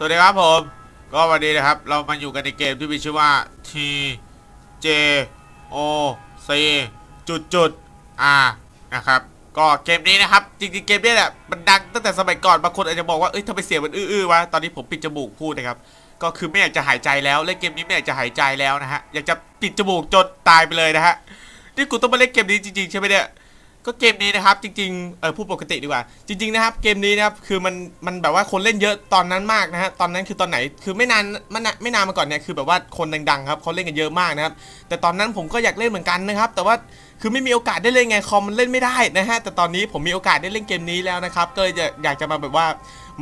สวัสดีครับผม ก็วันนี้นะครับ เรามาอยู่กันในเกมที่มีชื่อว่า T J O C จุดจุด R นะครับ ก็เกมนี้นะครับ จริงๆเกมนี้เนี่ยมันดังตั้งแต่สมัยก่อนบางคนอาจจะบอกว่าเอ้ยทำไมเสียงมันอื้อๆวะตอนนี้ผมปิดจมูกพูดนะครับ ก็คือไม่อยากจะหายใจแล้วเล่นเกมนี้ไม่อยากจะหายใจแล้วนะฮะอยากจะปิดจมูกจนตายไปเลยนะฮะนี่กูต้องมาเล่นเกมนี้จริงๆใช่ไหมเนี่ย ก็เกมนี้นะครับจริงๆเออพูดปกติดีกว่า จริง ๆนะครับ เกมนี้นะครับคือมันมันแบบว่าคนเล่นเยอะตอนนั้นมากนะฮะตอนนั้นคือตอนไหนคือไม่นานม่นไม่นานมาก่อนเนี่ยคือแบบว่าคนดังๆครับเขาเล่นกันเยอะมากนะครับแต่ตอนนั้นผมก็อยากเล่นเหมือนกันนะครับ แต่ว่าคือไม่มีโอกาสได้เล่นไงคอมมันเล่นไม่ได้นะฮะแต่ตอนนี้ผมมีโอกาสได้เล่นเกมนี้แล้วนะครับก็เลยจะอยากจะมาแบบว่า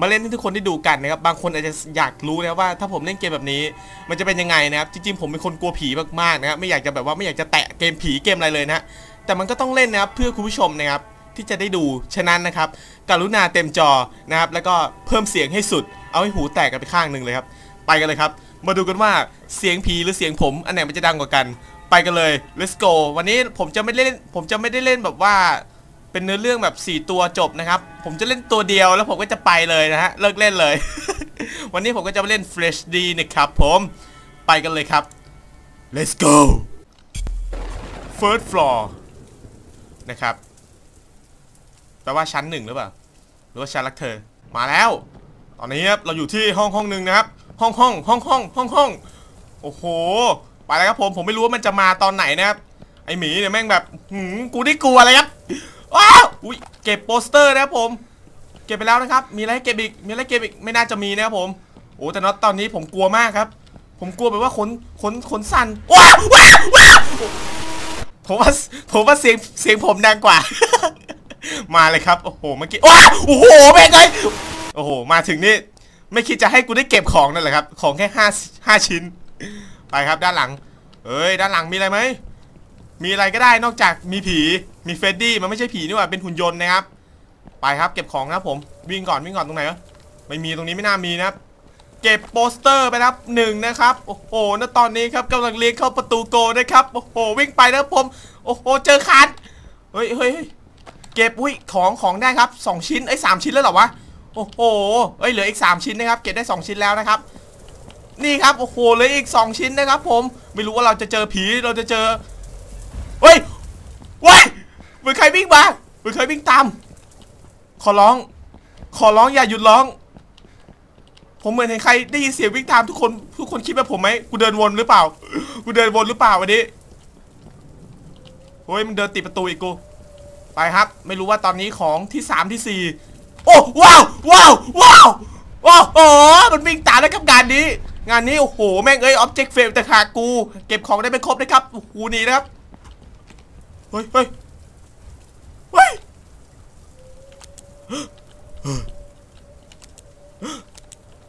มาเล่นให้ทุกคนได้ดูกันนะครับบางคนอาจจะอยากรู้นะว่าถ้าผมเล่นเกมแบบนี้ มันจะเป็นยังไงนะครับจริงๆผมเป็นคนกลัวผีมากๆนะครับไม่อยากจะแบบว่าไม่อยากจะแตะเกมผีเกมอะไรเลยนะ แต่มันก็ต้องเล่นนะครับเพื่อคุณผู้ชมนะครับที่จะได้ดูฉะนั้นนะครับกรุณาเต็มจอนะครับ แล้วก็เพิ่มเสียงให้สุด เอาให้หูแตกกันไปข้างหนึ่งเลยครับ ไปกันเลยครับ มาดูกันว่าเสียงผีหรือเสียงผม อันไหนมันจะดังกว่ากัน ไปกันเลย let's go วันนี้ผมจะไม่เล่น ผมจะไม่ได้เล่นแบบว่า เป็นเนื้อเรื่องแบบ 4 ตัวจบนะครับ ผมจะเล่นตัวเดียวแล้วผมก็จะไปเลยนะฮะเลิกเล่นเลย วันนี้ผมก็จะมาเล่น Fresh D นะครับผมไปกันเลยครับ let's go first floor นะครับแปลว่าชั้นหนึ่งหรือเปล่าหรือว่าชั้นรักเธอมาแล้ว ตอนนี้ครับเราอยู่ที่ห้องห้องหนึ่งนะครับ ห้องห้องห้องห้องห้องห้องโอ้โหไปแล้วครับผมผมไม่รู้ว่ามันจะมาตอนไหนนะครับไอหมีเนี่ยแม่งแบบหืมกูได้กลัวเลยครับว้าวอุ้ยเก็บโปสเตอร์นะครับผม เก็บไปแล้วนะครับ มีอะไรเก็บอีกมีอะไรเก็บอีกไม่น่าจะมีนะครับผมโอ้แต่น็อตตอนนี้ผมกลัวมากครับ ผมกลัวแบบว่าขนขนขนสั่นว้าวว้าวว้าว ผมว่าผมว่าเสียงเสียงผมดังกว่า มาเลยครับ โอ้โหเมื่อกี้ว้าโอ้โหแม่งเลยโอ้โห มาถึงนี่ ไม่คิดจะให้กูได้เก็บของนั่นแหละครับ ของแค่ห้าห้าชิ้น ไปครับด้านหลัง เอ้ย ด้านหลังมีอะไรไหม มีอะไรก็ได้นอกจากมีผี มีเฟรดดี้ มันไม่ใช่ผีนี่หว่า เป็นหุ่นยนต์นะครับ ไปครับ เก็บของครับผม วิ่งก่อนวิ่งก่อนตรงไหนวะ ไม่มีตรงนี้ไม่น่ามีนะครับ เก็บโปสเตอร์ไปครับหนึ่งนะครับ โอ้โหณตอนนี้ครับกำลังเลี้ยงเข้าประตูโกนะครับ โอ้โห วิ่งไปนะผม โอ้โห เจอคันเฮ้ยเฮ้ยเก็บอุ้ยของของได้ครับ 2 ชิ้นไอ้ยสชิ้นแล้วเหรอวะ โอ้โหเอ้ยเหลืออีก 3 ชิ้นนะครับ เก็บได้ 2 ชิ้นแล้วนะครับ นี่ครับ โอ้โห เหลืออีก 2 ชิ้นนะครับ ผม ไม่รู้ว่าเราจะเจอผี เราจะเจอ เฮ้ยเว้ยเหมือนใครวิ่งมาเหมือนใครวิ่งตาม ขอร้อง ขอร้องอย่าหยุดร้อง ผมเหมือนเห็นใครได้ยินเสียงวิ่งตามทุกคนทุกคนคิดแบบผมไหมกูเดินวนหรือเปล่า กูเดินวนหรือเปล่าวันนี้เฮ้ยมันเดินติดประตูอีกกู ไปครับ ไม่รู้ว่าตอนนี้ของที่3ที่4โอ้ว้าวว้าวว้าวโอ้โหมันวิ่งตามแล้วกับงานนี้ งานนี้โอ้โหแม่งเอ้ยออบเจกต์เฟรมแต่ขากู เก็บของได้ไม่ครบนะครับโอ้โหนี่นะครับเฮ้ยเฮ้ยเฮ้ย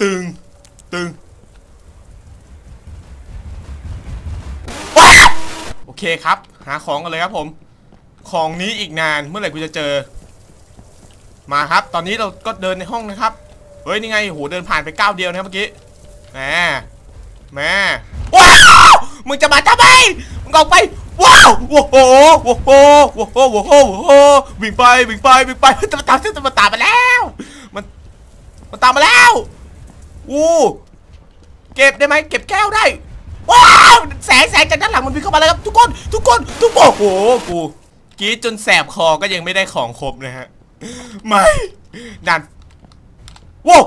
ตึง ตึงว้าวโอ เคครับ หาของกันเลยครับผม ของนี้อีกนานเมื่อไหร่กูจะเจอ มาครับ ตอนนี้เราก็เดินในห้องนะครับ เฮ้ยนี่ไงโหเดินผ่านไปก้าวเดียวนะเมื่อกี้แหมแหมว้าวมึงจะมาทำไมมึงออกไปว้าวโอ้โหโอ้โหโอ้โหโอ้โหโอ้โหวิ่งไปวิ่งไปวิ่งไปมันตามมันตามมันตามมาแล้ว มันมันตามมาแล้วอู้เก็บได้ไหมเก็บแก้วได้ ว้าวแสงแสงจากด้านหลังมันวิ่งเข้ามาแล้วครับทุกคนทุกคนทุกคนโอ้โหกูกรีดจนแสบคอก็ยังไม่ได้ของครบนะฮะไม่ดันว้าว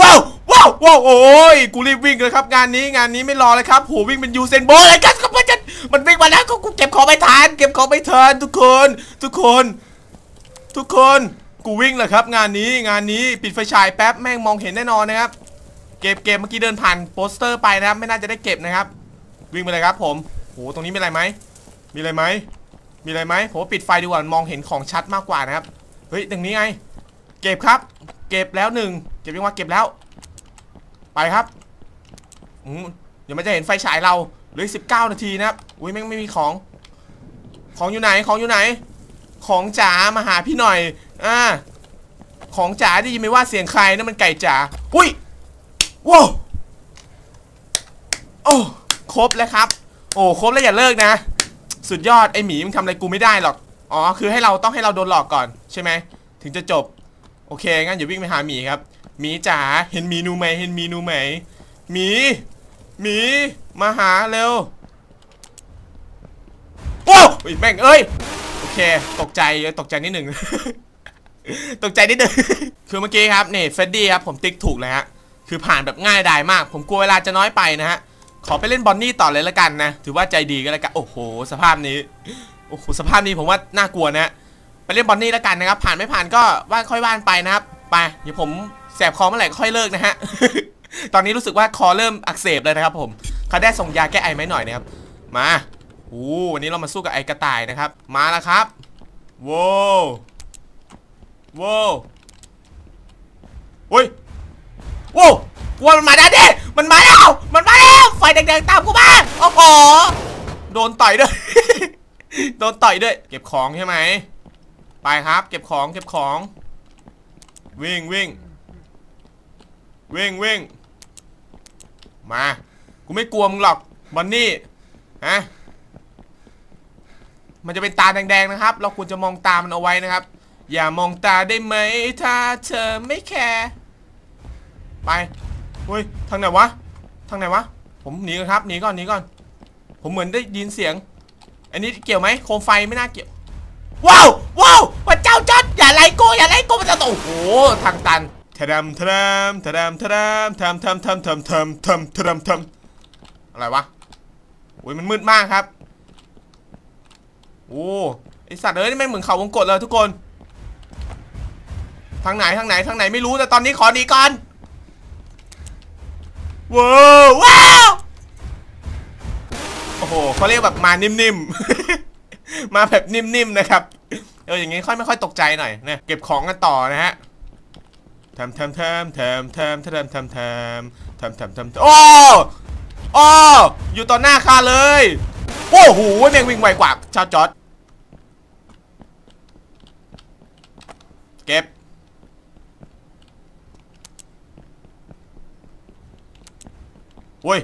ว้าวว้าวว้าวโอ้ยกูรีบวิ่งเลยครับ งานนี้งานนี้ไม่รอเลยครับโหวิ่งเป็นยูเซนโบเลยกันก็มันจะมันวิ่งมาแล้วก็กูเก็บของไม่ทันเก็บของไม่ทันทุกคน ทุกคน ทุกคนกูวิ่งเลยครับ งานนี้งานนี้ปิดไฟฉายแป๊บแม่งมองเห็นแน่นอนนะครับ เก็บเก็บเมื่อกี้เดินผ่านโปสเตอร์ไปนะครับ ไม่น่าจะได้เก็บนะครับ วิ่งไปเลยครับผมโหตรงนี้มีอะไรไหมมีอะไรไหมมีอะไรไหมผมว่ปิดไฟดีกว่ามองเห็นของชัดมากกว่านะครับเฮ้ยตรงนี้ไง เก็บครับ เก็บแล้วหนึ่งเก็บยังว่าเก็บแล้ว ไปครับอืมเดี๋ยวมันจะเห็นไฟฉายเราเหลือสิบเก้านาทีนะครับอุ้ยแม่งไม่มีของ ของอยู่ไหนของอยู่ไหน ของจ๋ามาหาพี่หน่อยอ่าของจ๋าได้ยินไหมว่าเสียงใครนั่นมันไก่จ๋าอุ้ย ว้าวโอ้ครบแล้วครับ โอ้ครบแล้วอย่าเลิกนะ สุดยอดไอหมีมึงทำอะไรกูไม่ได้หรอก อ๋อ คือให้เราต้องให้เราโดนหลอกก่อนใช่ไหม ถึงจะจบ โอเค งั้นอย่าวิ่งไปหาหมีครับ หมีจ๋า เห็นหมีนูไหม เห็นหมีนูไหม หมี หมี มาหาเร็วโอ้ยแม่งเอ้ย โอเค ตกใจ ตกใจนิดหนึ่ง ตกใจนิดหนึ่ง คือเมื่อกี้ครับ นี่เฟดดี้ครับ ผมติ๊กถูกเลยฮะ คือผ่านแบบง่ายดายมาก ผมกลัวเวลาจะน้อยไปนะฮะ ขอไปเล่นบอนนี่ต่อเลยละกันนะ ถือว่าใจดีก็แล้วกัน โอ้โห สภาพนี้ โอ้โห สภาพนี้ผมว่าน่ากลัวนะฮะไปเล่นบอนนี่ละกันนะครับ ผ่านไม่ผ่านก็ว่าค่อยว่านไปนะครับ ไป เดี๋ยวผมแสบคอเมื่อไหร่ค่อยเลิกนะฮะ ตอนนี้รู้สึกว่าคอเริ่มอักเสบเลยนะครับผมเขาได้ส่งยาแก้ไอไหมหน่อยนะครับ มาโอ้วันนี้เรามาสู้กับไอกระต่ายนะครับ มาแล้วครับโว้วโว้วโอ้ย โว้กลัวมันมาแล้วดิมันมาแล้ว มันมาแล้ว ไฟแดงๆตามกูมาโอ้โห โดนต่อยด้วย โดนต่อยด้วย เก็บของใช่ไหม ไปครับ เก็บของ เก็บของ วิ่งวิ่งวิ่งวิ่งมา กูไม่กลัวมึงหรอกบอนนี่ ฮะ มันจะเป็นตาแดงๆนะครับ เราควรจะมองตามันเอาไว้นะครับ อย่ามองตาได้ไหม ถ้าเธอไม่แคร์ ไปเฮ้ยทางไหนวะทางไหนวะ ผมหนีก่อนครับหนีก่อนหนีก่อน ผมเหมือนได้ยินเสียง อันนี้เกี่ยวไหมโคมไฟไม่น่าเกี่ยว ว้าวว้าวพระเจ้าจัดอย่าไล่กูอย่าไล่กูมันจะตกโอ้โหทางตันทะดำทะดำทะดำทะดำทำทำทำทำทำทำทะดำทำอะไรวะโอ้ยมันมืดมากครับโอ้ไอสัตว์เอ้ยนี่แม่งเหมือนเขาวงกตเลยทุกคน ทางไหนทางไหนทางไหนไม่รู้แต่ตอนนี้ขอหนีก่อน ว้าวว้าวโอ้โหเขาเรียกแบบมานิ่มๆ มาแบบนิ่มๆนะครับเอออย่างงี้ค่อยไม่ค่อยตกใจหน่อยเนี่ยเก็บของกันต่อนะฮะทำทำทำทำทำทำทำทำทำทำทำทำโอ้โอ้อยู่ต่อหน้าข้าเลยโอ้โหแม่งวิ่งไวกว่าชาวจอดเก็บ Ui.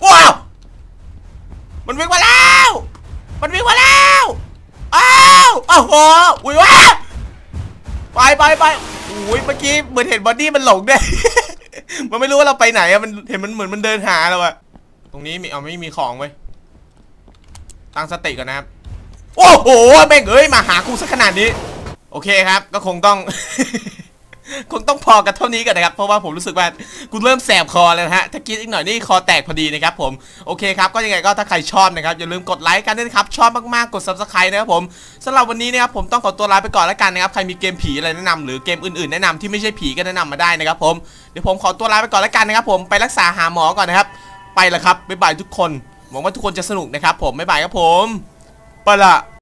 Wow. Mình biết qua Mình biết qua lao Oh Oh Oh Ui quá. Bay bay bay. โอ้ยเมื่อกี้เหมือนเห็นบอดี้มันหลงด้วยมันไม่รู้ว่าเราไปไหนอะมันเห็นมันเหมือนมันเดินหาเราอะตรงนี้มีเอาไม่มีของไว้ตั้งสติก่อนนะครับ โอ้โหแม่งเอ้ยมาหากูสักขนาดนี้ โอเคครับ ก็คงต้อง คงต้องพอกันเท่านี้กันนะครับ เพราะว่าผมรู้สึกว่ากูเริ่มแสบคอแล้วนะฮะ ถ้ากินอีกหน่อยนี่คอแตกพอดีนะครับผม โอเคครับ ก็ยังไงก็ถ้าใครชอบนะครับ อย่าลืมกดไลค์กันด้วยนะครับ ชอบมากๆ กด subscribe นะครับผมสำหรับวันนี้นะครับผมต้องขอตัวลาไปก่อนแล้วกันนะครับ ใครมีเกมผีอะไรแนะนำหรือเกมอื่นๆ แนะนำที่ไม่ใช่ผีก็แนะนำมาได้นะครับผม เดี๋ยวผมขอตัวลาไปก่อนแล้วกันนะครับผม ไปรักษาหาหมอก่อนนะครับ ไปล้วครับบ๊ายบายทุกคน หวังว่าทุกคนจะสนุกนะครับผมบ๊ายบายครับผม ไปละ